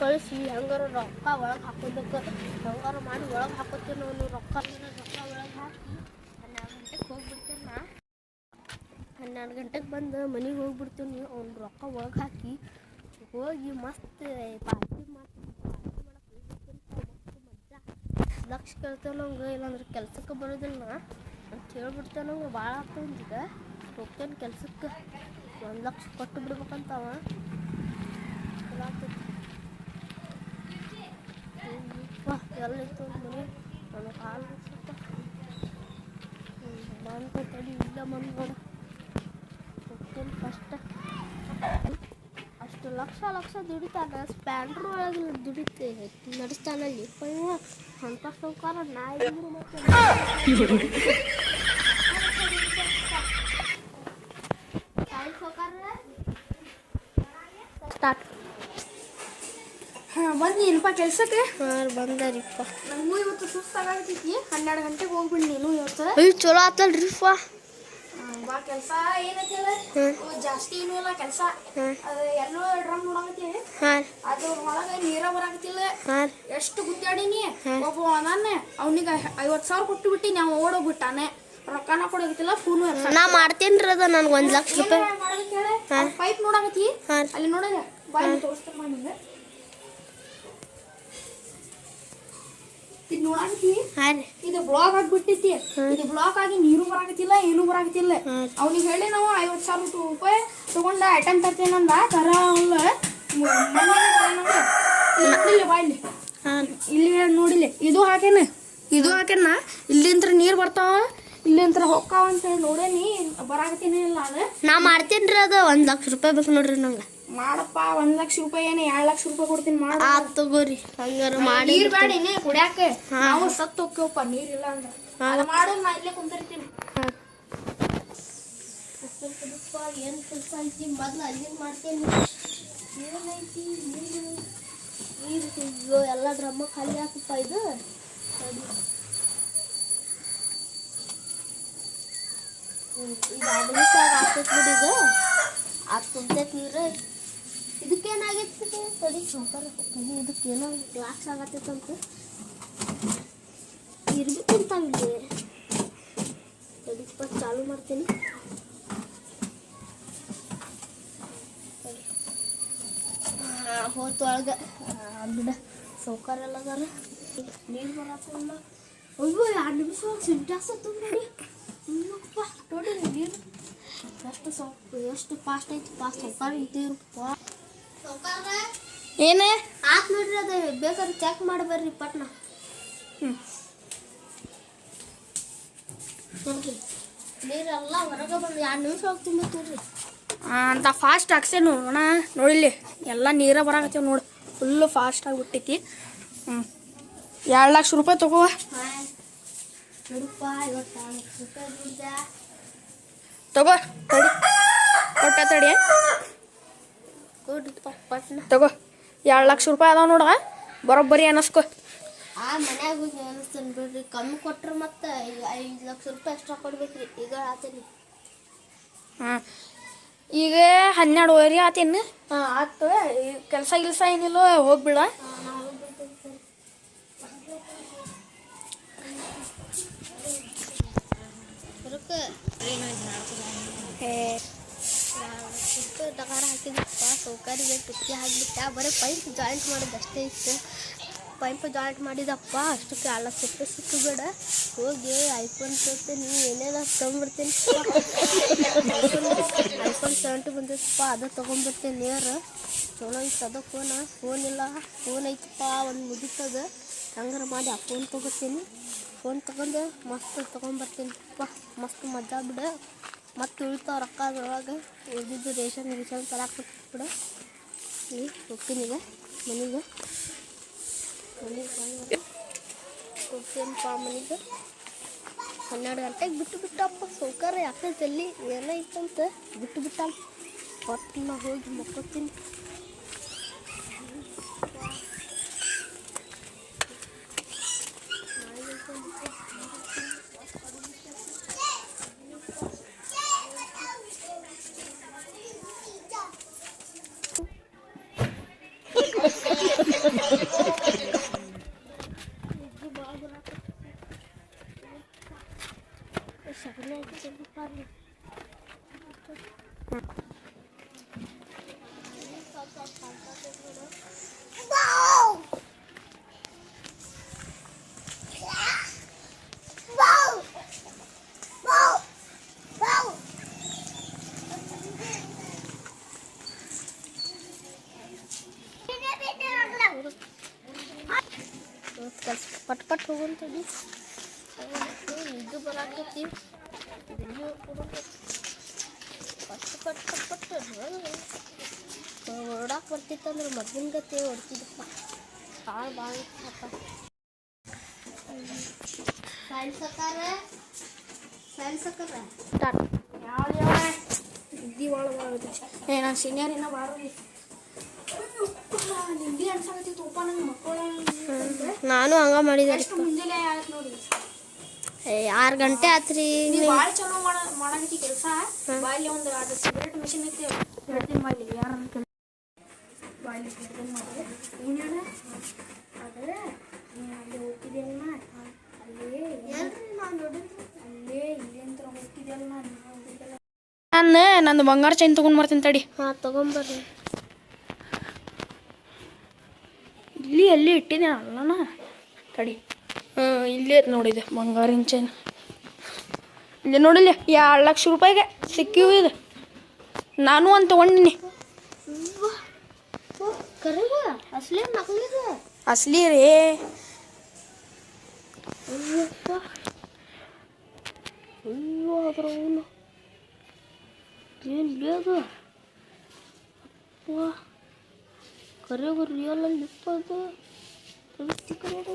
ಕಳಿಸಿ, ಹೆಂಗಾರ ರೊಕ್ಕ ಒಳಗೆ ಹಾಕೋಬೇಕು, ಹೆಂಗಾರ ಮಾಡಿ ಒಳಗೆ ಹಾಕೋತೀನಿ ಅವನು ರೊಕ್ಕ ರೊಕ್ಕ ಒಳಗೆ ಹಾಕಿ ಹನ್ನೆರಡು ಗಂಟೆಗೆ ಹೋಗ್ಬಿಡ್ತೇನೆ ನಾ. ಹನ್ನೆರಡು ಗಂಟೆಗೆ ಬಂದು ಮನೆಗೆ ಹೋಗ್ಬಿಡ್ತೀನಿ ಅವ್ನು ರೊಕ್ಕ ಒಳಗೆ ಹಾಕಿ ಹೋಗಿ ಮಸ್ತ್ ಪಾರ್ಟಿ ಮಾಡ್ತೀನಿ ಪಾರ್ಟಿ ಮಾಡಕ್ಕೆ ಲಕ್ಷ ಕೇಳ್ತೇವೆ ನಂಗೆ ಇಲ್ಲಾಂದ್ರೆ ಕೆಲ್ಸಕ್ಕೆ ಬರೋದಿಲ್ಲ ಅಂತ ಹೇಳ್ಬಿಡ್ತೇವೆ ಭಾಳ ಆಗ್ತದೆ ಈಗ. ಹೋಗ್ತೇನೆ ಕೆಲ್ಸಕ್ಕೆ ಒಂದು ಲಕ್ಷ ಕೊಟ್ಟು ಬಿಡ್ಬೇಕಂತವ ಚಲೋ ಆಗ್ತೈತಿ ಯಪ್ಪ, ಎಲ್ಲಿತ್ತು ಮನೆ. ಸ್ವಲ್ಪ ಬಂದ ತಡಿ, ಇಲ್ಲ ಫಸ್ಟ್ ಅಷ್ಟು ಲಕ್ಷ ಲಕ್ಷ ದುಡಿತಾನ ಸ್ಪ್ಯಾಂಡ್ರ್ ಒಳಗೆ ದುಡಿತೆ. ನಡೆಸ್ತಾನಲ್ಲಿ ಅಂತ ಸೌಕಾರ ನಾಯಿ ಮತ್ತೆ ಸ್ಟಾರ್ಟ್ ಹಾಂ ಕೆಲಸಕ್ಕೆ. ಹಾಂ ಬಂದಾರಿಪ್ಪ. ನಮಗೂ ಇವತ್ತು ಸುಸ್ತಾಗತೈತಿ ಹನ್ನೆರಡು ಗಂಟೆಗೆ ಹೋಗ್ಬಿಡಿ ನೀನು ಇವತ್ತು. ಅಯ್ಯೋ ಚಲೋ ಆತಲ್ರಿಪ್ಪ ಬಾ ಕೆಲಸ ಏನೈತಿಲ್ಲ. ಜಾಸ್ತಿ ಏನೂ ಇಲ್ಲ ಕೆಲಸ. ಅದು ಎಲ್ಲೋ ಡ್ರಮ್ ನೋಡಕತ್ತಿ. ಹಾಂ. ಅದು ಒಳಗೆ ನೀರ ಬರಾಕತ್ತಿಲ್ಲ. ಎಷ್ಟು ಗುದ್ದಾಡಿನಿ. ಒಬ್ಬ ಅದಾನೆ. ಅವನಿಗೆ ಐವತ್ತು ಸಾವಿರ ಕೊಟ್ಟು ಬಿಟ್ಟು ನಾವು ಓಡೋಗ್ಬಿಟ್ಟಾನೆ. ರೊಕ್ಕನ ಕೊಡೋಗತ್ತಿಲ್ಲ ಫೋನ್ ನಾ ಮಾಡ್ತೇನ್ರಿ ಅದ ನನ್ಗೆ ಒಂದು ಲಕ್ಷ ರೂಪಾಯಿ. ಪೈಪ್ ನೋಡಾಕತ್ತಿ. ಅಲ್ಲಿ ನೋಡಿದೆ ಬಾಯಿ ತೋರಿಸ್ತಾರೆ ನಿಂಗೆ. ನೋಡಕತ್ತಿ ಇದು ಬ್ಲಾಕ್ ಆಗ್ಬಿಟ್ಟೈತಿ. ಇದು ಬ್ಲಾಕ್ ಆಗಿ ನೀರು ಬರಾಕತ್ತಿಲ್ಲ ಏನು ಬರಾಕತ್ತಿಲ್ಲ. ಅವ್ನಿಗೆ ಹೇಳಿ ನಾವು ಐವತ್ತು ಸಾವಿರ ರೂಪಾಯಿ ತಗೊಂಡ ಐಟಮ್ ತರ್ತೇನಂದ ತರ ಅವಲ್ಲ ಇಲ್ಲಿ ನೋಡಿಲ್ಲ ಇದು ಹಾಕೇನ? ಇದು ಹಾಕೇನ? ಇಲ್ಲಿಂತ್ರ ನೀರು ಬರ್ತಾವ? ಇಲ್ಲಿಂತ್ರ ಹೊಕ್ಕಾವ ಅಂತ ಹೇಳಿ ನೋಡೇನಿ ಬರಾಕತ್ತೀನಿ ಇಲ್ಲ ಅದು. ನಾ ಮಾಡ್ತೇನ್ರಿ ಅದು. ಒಂದು ಲಕ್ಷ ರೂಪಾಯಿ ಬೇಕು ನೋಡ್ರಿ ನಂಗೆ. ಮಾಡಪ್ಪ ಒಂದ್ ಲಕ್ಷ ರೂಪಾಯಿ ಏನು ಎರಡು ಲಕ್ಷ ರೂಪಾಯಿ ಕೊಡ್ತೀನಿ ಮಾಡ. ಆತ್ ತಗೋರಿ. ಹಂಗಾರ ಮಾಡಿ ನೀರ್ ಬೇಡ ಇನ್ನೇ ಕುಡ್ಯಾಕ. ನಾವು ಸತ್ತು ಹೋಗ್ಯವಪ್ಪ ಇಲ್ಲ ಅಂದ್ರೆ. ಅದು ಮಾಡೋದು ನಾ ಇಲ್ಲೇ ಕುಂತಿರ್ತೀನಿ. ಏನು ಕೆಲಸ ಐತಿ ಮೊದ್ಲು ಅಲ್ಲಿ ಮಾಡ್ತೇನೆ ಏನೈತಿ ನೀರು ನೀರು ಎಲ್ಲ ಡ್ರಮ್ಮ ಖಾಲಿ ಹಾಕಪ್ಪ ಇದು ಇದು ಆಗ್ತೈತಿ ಬಿಡಿ ಇದು ಅದು ತುಂಬತೈತಿ ನೀರು. ಇದಕ್ಕೇನಾಗೈತಿ ಇದು? ತಡಿ ಸೂಪರ್ ತಡಿ ಇದಕ್ಕೇನೋ ಗ್ಲಾಸ್ ಆಗತ್ತೈತಂತ ಇರ್ಬೇಕು ತಡಿ ತಡಿಪ್ಪ ಚಾಲು ಮಾಡ್ತೀನಿ. ಹೋತ ಒಳಗೆ ಬಿಡ. ಸೌಕರ್ಯ ಎಲ್ಲ ಅದಾರ. ನೀರು ಬರತ್ತಲ್ಲ. ಅಯ್ಯೋ, ಎರಡು ನಿಮಿಷ ಸಿಂಟಾಸ್ ನೋಡಿ. ನೋಡಿ ನೀರು. ಎಷ್ಟು ಸೌಕ್ ಎಷ್ಟು ಫಾಸ್ಟ್ ಐತಿ ಫಾಸ್ಟ್ ಸೌಕರ್ಯ ಸೌಕರ್ಯ ಏನೇ? ಆತ್ ನೋಡ್ರಿ ಅದು. ಬೇಕಾದ್ರೆ ಚೆಕ್ ಮಾಡಿ ಬರ್ರಿ ಪಟ್ನ. ನೋಡ್ರಿ. ನೀರೆಲ್ಲ ಹೊರಗೆ ಬಂದು ಎರಡು ನಿಮಿಷ ಹೋಗಿ ತುಂಬತ್ತೀರಿ ಅಂತ ಫಾಸ್ಟ್ ಹಾಕ್ಸೇನು ನೋಡೋಣ. ನೋಡಿಲ್ಲಿ ಎಲ್ಲ ನೀರ ಬರಾಕತ್ತೀವಿ ನೋಡಿ. ಫುಲ್ಲು ಫಾಸ್ಟ್ ಆಗಿಬಿಟ್ಟೈತಿ ಹ್ಞೂ ಎರಡು ಲಕ್ಷ ರೂಪಾಯಿ ತಗೋ. ತಗೋ. ತಡಿ. ಕೊಟ್ಟ ತಡಿ. ತಗೋ. ಎರಡು ಲಕ್ಷ ರೂಪಾಯಿ ಅದಾವ ನೋಡ ಬರೋಬ್ಬರಿ ಅನ್ನಿಸ್ಕೊ ಆ ಮನ್ಯಾಗ ಹೋಗಿ ಬಿಡ್ರಿ. ಕಮ್ಮಿ ಕೊಟ್ರೆ ಮತ್ತೆ ಐದು ಲಕ್ಷ ರೂಪಾಯಿ ಎಕ್ಸ್ಟ್ರಾ ಕೊಡ್ಬೇಕ್ರಿ. ಈಗ ಆತೇನಿ. ಹಾಂ. ಈಗ ಹನ್ನೆರಡುವರೆ ಆತೇನು? ಹಾಂ ಆತು ಕೆಲಸ ಗಿಲ್ಸ ಏನಿಲ್ಲ ಹೋಗ್ಬಿಡ. ಟಕಾರ ಹಾಕಿದಪ್ಪ ಸೌಕರ್ಯ ತುಪ್ಪಿ ಹಾಕಿಬಿಟ್ಟ. ಬರೀ ಪೈಪ್ ಜಾಯಿಂಟ್ ಮಾಡೋದು ಅಷ್ಟೇ ಇತ್ತು. ಪೈಪ್ ಜಾಯಿಂಟ್ ಮಾಡಿದಪ್ಪ. ಅಷ್ಟು ಕಾಲ ಸುತ್ತ ಸಿಕ್ಕು ಬೇಡ. ಹೋಗಿ ಐಫೋನ್ ತರ್ತೀನಿ ಏನೇನೋ ತೊಗೊಂಡ್ಬಿಡ್ತೀನಿ. ಐಫೋನ್ ಸೆವೆಂಟಿ ಬಂದೈತಪ್ಪ ಅದು ತೊಗೊಂಡ್ಬಿಡ್ತೀನಿ. ನೇರ. ಚಲೋ ಇತ್ತು ಅದು ಫೋನ ಫೋನ್ ಇಲ್ಲ. ಫೋನ್ ಐತಪ್ಪ. ಒಂದು ಮುಗಿತದ. ಹಂಗಾರ ಮಾಡಿ ಆ ಫೋನ್ ತೊಗೋತೀನಿ ಫೋನ್ ತೊಗೊಂಡು ಮಸ್ತ್ ಅಪ್ಪ ಮಸ್ತ್ ಮಜಾ ಬಿಡ. ಮತ್ತೆ ಉಳಿತಾವ ರೊಕ್ಕ ಅದ್ರೊಳಗೆ ಉಳಿದಿದ್ದು ರೇಷನ್ ರೇಷನ್ ತರಕ್ಕೆ ಬಿಡ ಇಲ್ಲಿ ಹೋಗ್ತೀನಿ ಈಗ ಮನೆಗೆ ಮನೆಗೆ ಹೋಗ್ತೀನಪ್ಪ ಮನೆಗೆ. ಹನ್ನೆರಡು ಗಂಟೆಗೆ ಬಿಟ್ಟು ಬಿಟ್ಟಪ್ಪ. ಸೌಕರ್ಯ ಯಾಕೆ ಜಲ್ಲಿ ಏನೈತಂತ ಬಿಟ್ಟು ಬಿಟ್ಟ ಹೊತ್ತು ನಾ ಹೋಗಿ ಮಕ್ಕೋತೀನಿ. 何? ಹೋಗಂತಡಿ ಇದು ಬರಾಕತ್ತಿ ಇದನ್ನು ಪಟ್ ಪಟ್ ಪಟ್ ಪಟ್ ಹೊಡಾಕ್ ಬರ್ತಿತ್ತಂದ್ರೆ ಮೊದ್ಲಿನ ಗತಿ ಹೊಡ್ತಿದ್ದಪ್ಪ ಭಾಳ ಭಾಳ ಇತ್ತಪ್ಪ. ಯಾವ್ದು ಯಾವ ನಿದ್ದಿ ಭಾಳ ಭಾಳ ಏ ನಾನು ಸೀನಿಯರ್ ಏನೋ ಬಾರೋ ನಿದ್ದಿ ಅನ್ಸಾಕತ್ತಿ ತುಪ್ಪ ನಂಗೆ ನಾನು ಹಂಗ ಮಾಡಿದೆ ಆರು ಗಂಟೆ ಆತ್ರಿ ನೀವು ಭಾಳ ಚಲೋ ಮಾಡ ಕೆಲಸ. ಬಾಯಲ್ಲಿ ಒಂದು ಅದು ಸಿಗರೇಟ್ ಮಿಷಿನ್ ಐತಿ ಹೇಳ್ತೀನಿ ಬಾಯಲ್ಲಿ ಯಾರು ಕೆಲಸ ಬಾಯಲ್ಲಿ ಹೇಳ್ತೀನಿ ಮಾಡಿ ಏನೇಳ ಆದರೆ ನೀನು ಅಲ್ಲಿ ಹೋಗ್ತಿದ್ದೆಲ್ಲ ಅಲ್ಲೇ ಅಲ್ಲೇ ಇಲ್ಲಿ ಅಂತ ಹೋಗ್ತಿದ್ದೆಲ್ಲ ನಾನು ನಂದು ಬಂಗಾರ ಚೈನ್ ತಗೊಂಡ್ ಬರ್ತೀನಿ ತಡಿ. ಹಾಂ ತಗೊಂಬರ್ರಿ ಇಲ್ಲಿ ಎಲ್ಲಿ ಇಟ್ಟಿದ್ದೆ ಅಲ್ಲನ? ತಡಿ. ಇಲ್ಲೇ ನೋಡಿದೆ ಬಂಗಾರಿನ ಚೈನ್ ಇಲ್ಲಿ ನೋಡಿಲ್ಲ ಎರಡು ಲಕ್ಷ ರೂಪಾಯಿಗೆ ಸಿಕ್ಕಿವು ಇದು. ನಾನು ಒಂದು ತೊಗೊಂಡಿನಿ. ಅಸ್ಲಿ ರೀ. ಏನು ಬೇಕು ಕರೆಗೂ ರಿಯಲ್ ಅಲ್ಲಿ ಇಪ್ಪ ಅದು ಎಷ್ಟ್ ಕರೆಯೋದು?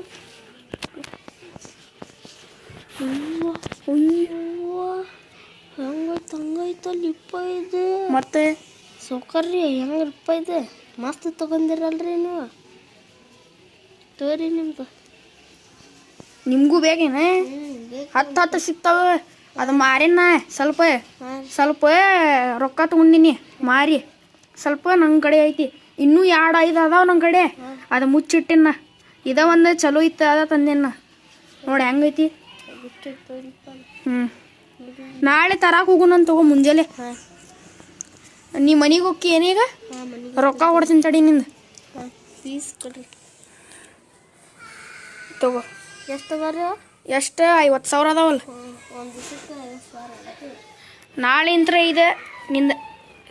ಅಯ್ಯೋ. ಹೆಂಗೈತೆ ಇಪ್ಪ ಇದೆ. ಮತ್ತೆ? ಸೌಕರ್ಯ ಹೆಂಗಪ್ಪ ಇದೆ? ಮಸ್ತ್ ತಗೊಂಡಿರಲ್ರಿ ನೀವು? ತೋರಿ ನಿಮ್ದು. ನಿಮಗೂ ಬೇಕೇನ ಹತ್ತು ಹತ್ತು ಸಿಗ್ತಾವ. ಅದು ಮಾರಿನ ಸ್ವಲ್ಪ ಸ್ವಲ್ಪ ರೊಕ್ಕ ತೊಗೊಂಡಿನಿ. ಮಾರಿ. ಸ್ವಲ್ಪ ನನ್ನ ಕಡೆ ಐತಿ. ಇನ್ನೂ ಎರಡು ಐದು ಅದಾವ ನಮ್ಮ ಕಡೆ. ಅದು ಮುಚ್ಚಿಟ್ಟಿನ ಇದ ಒಂದು ಚಲೋ ಇತ್ತು ಅದ ತಂದಿನ ನೋಡಿ ಹೆಂಗೈತಿ ಹ್ಞೂ ನಾಳೆ ತರಾಕೆ ಹೋಗು ನಾನು ತಗೋ ಮುಂಜಾನೆ. ನೀ ಮನೆಗೆ ಹೋಗಿ ಏನೀಗ ರೊಕ್ಕ ಕೊಡ್ತೀನಿ ತಡಿ ನಿಂದ. ತಗೋ. ಎಷ್ಟು ಎಷ್ಟು ಐವತ್ತು ಸಾವಿರ ಅದಾವಲ್ಲ. ಒಂದು ದಿವಸಕ್ಕೆ ಐವತ್ತು ಸಾವಿರ ಆಗತ್ತೆ. ನಾಳೆ ಇಂತ್ರ ಇದೆ. ನಿಂದ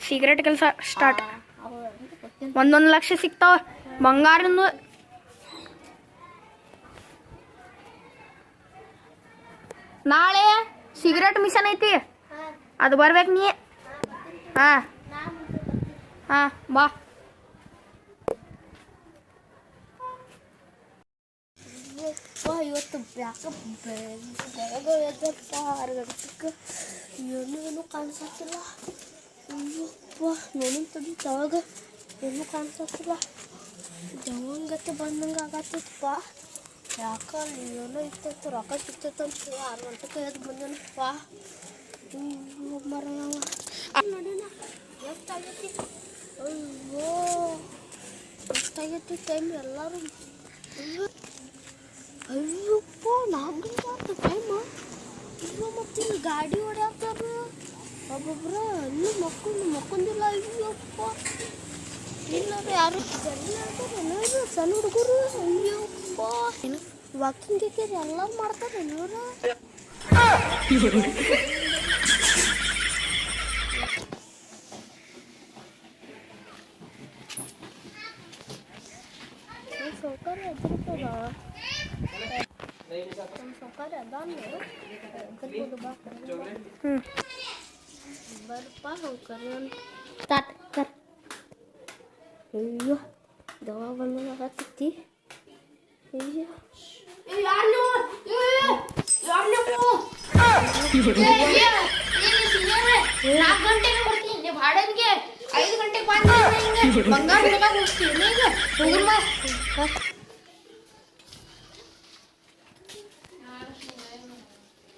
ಸಿಗರೇಟ್ ಕೆಲಸ ಸ್ಟಾರ್ಟ್. ಒಂದೊಂದು ಲಕ್ಷ ಸಿಗ್ತಾವ ಬಂಗಾರನು ನಾಳೆ ಸಿಗರೇಟ್ ಮಿಷನ್ ಐತಿ ಹಾಂ ಅದು ಬರ್ಬೇಕು ನೀ ಹಾ ನಾನು ಹಾ ಬಾ ಯಪ್ಪ ಇವತ್ತು ಯಾಕೆ ಬೆಳಗ್ಗೆ ಎದ್ದಪ್ಪ ಆರು ಗಂಟೆಗೆ ಏನೂ ಏನೂ ಕಾಣಿಸತ್ತಿಲ್ಲ ಅಯ್ಯಪ್ಪ ನೋಡಿನ ತಡಿ ತವಾಗ ಏನೂ ಕಾಣಿಸತ್ತಿಲ್ಲ ಜವಂಗತ್ತೆ ಬಂದಂಗೆ ಆಗತ್ತಿತ್ತಪ್ಪ ಯಾಕ ಅಲ್ಲಿ ಏನೋ ಇತ್ತು ರೊಕ್ಕ ಸಿಕ್ತೈತಂತ ಆರು ಗಂಟೆಗೆ ಎದ್ದು ಬಂದನಪ್ಪ ಅಯ್ಯೋ ಮರ ನೋಡಿನ ಎಷ್ಟಾಗೈತಿ ಅಯ್ಯೋ ಎಷ್ಟಾಗೈತಿ ಟೈಮ್ ಎಲ್ಲರೂ ಅಯ್ಯೋ ಅಯ್ಯಪ್ಪ ನಾಲ್ಕು ಗಂಟೆ ಆಯ್ತು ಟೈಮ್ ಅಯ್ಯೋ ಮತ್ತೆ ಇಲ್ಲಿ ಗಾಡಿ ಹೊಡ್ಯಾತಾರ ಒಬ್ಬೊಬ್ರ ಇನ್ನೂ ಮಕ್ಕೊಂಡು ಮಕ್ಕೊಂದಿಲ್ಲ ಅಯ್ಯಪ್ಪ ಇಲ್ಲ ಯಾರು ಜಲ್ದಿ ಆಡ್ತಾರೆ ಎಲ್ಲರೂ ಸಣ್ಣ ಹುಡುಗರು ಅಯ್ಯಪ್ಪ ವಾಕಿಂಗ್ ಗೀಕಿಂಗ್ ಎಲ್ಲ ಮಾಡ್ತಾರೆ ಎಲ್ಲರೂ ಸೌಕರ್ಯ ಎದುರ್ತದ ನಮ್ಮ ಸೌಕರ್ಯ ಅದಾನ ಎದುರ್ಬೋದು ಬಾ ಹ್ಞೂ ಬರ್ಪ ಸೌಕರ್ಯ ಸ್ಟಾರ್ಟ್ ಕರ್ ಅಯ್ಯೋ ದವಾ ಬಂದಂಗೆ ಆಗತ್ತೈತಿ ಅಯ್ಯೋ ನಾಲ್ಕು ಗಂಟೆಗೆ ಬರ್ತೀನಿ ಬಾಡನ್ಗೆ ಐದು ಗಂಟೆಗೆ ಬಂದ ಬಂಗಾರ ಹುಡುಗ ಹೋಗ್ತೀನಿ ಈಗ ಹೋಗುಮ್ಮ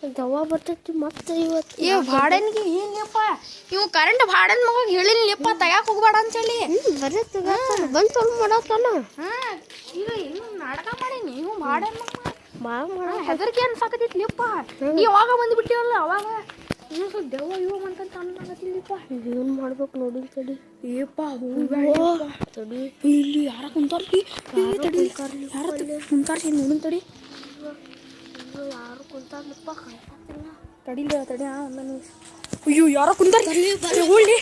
ದವಾ ಬರ್ತೈತಿ ಮತ್ತೆ ಇವತ್ತು ಇವ್ ಬಾಡನ್ಗೆ ಏನ್ಯಪ್ಪ ಇವು ಕರೆಂಟ್ ಬಾಡನ್ ಮಗ ಹೇಳಿಲ್ಲಪ್ಪ ತಯಾಕ್ ಹೋಗ್ಬೇಡ ಅಂತೇಳಿ. ಹೇಳಿ ಬಂತು ಬಂದು ತೊಗೊಂಡು ಮಾಡತ್ತಾನ. ಹಾ ಈಗ ಇನ್ನು ನಾಟಕ ಮಾಡೀನಿ ಇವು ಬಾಡನ್ ಮಗ ಭಾಳ ಮಾಡ ಹೆದರ್ಕೆ ಅನ್ಸಾಕತ್ತಿತ್ಲಿಪ್ಪ. ನೀ ಯಾವಾಗ ಬಂದ್ಬಿಟ್ಟಿವಲ್ಲ ಅವಾಗ. ದೇವ ಸ್ವಲ್ಪ ದೆವ್ವ ಇವ ಅಂತಂತ ಅನ್ನಾಕತ್ತಿಲ್ಲಪ್ಪ ಏನು ಮಾಡ್ಬೇಕು ನೋಡಿ ತಡಿ. ಏಪ್ಪ ಹೋಗ್ಬೇಡ ತಡಿ. ಇಲ್ಲಿ ಯಾರ ಕುಂತಾರ್ಲಿ ತಡಿ. ಯಾರ ಕುಂತಾರ್ಲಿ? ನೋಡಿನ ತಡಿ. ತಡಿಲಿ ತಡಿ ಆ ನಾನು ಅಯ್ಯೋ ಯಾರ ಕುಂತಾರ ತಗೊಳ್ಳಿ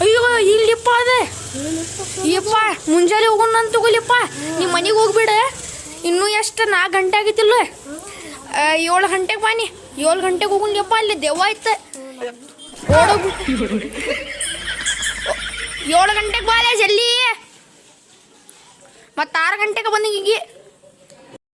ಅಯ್ಯೋ ಇಲ್ಲಿಪ್ಪ ಅದೇ ಯಪ್ಪ ಮುಂಜಾನೆ ಹೋಗೋಣ ಅಂತ ತಗೊಲಿಪ್ಪ ನಿಮ್ಮ ಮನೆಗೆ ಹೋಗ್ಬಿಡ ಇನ್ನೂ ಎಷ್ಟು ನಾಲ್ಕು ಗಂಟೆ ಆಗಿತ್ತಿಲ್ಲ ಏಳು ಗಂಟೆಗೆ ಬಾನಿ ಏಳು ಗಂಟೆಗೆ ಹೋಗುನ್ಯಪ್ಪ ಅಲ್ಲಿ ದೆವ್ವ ಆಯ್ತು ಓಡೋಗು ಏಳು ಗಂಟೆಗೆ ಬಾಲೆ ಜಲ್ದಿ ಮತ್ತು ಆರು ಗಂಟೆಗೆ ಬಂದು ಈಗ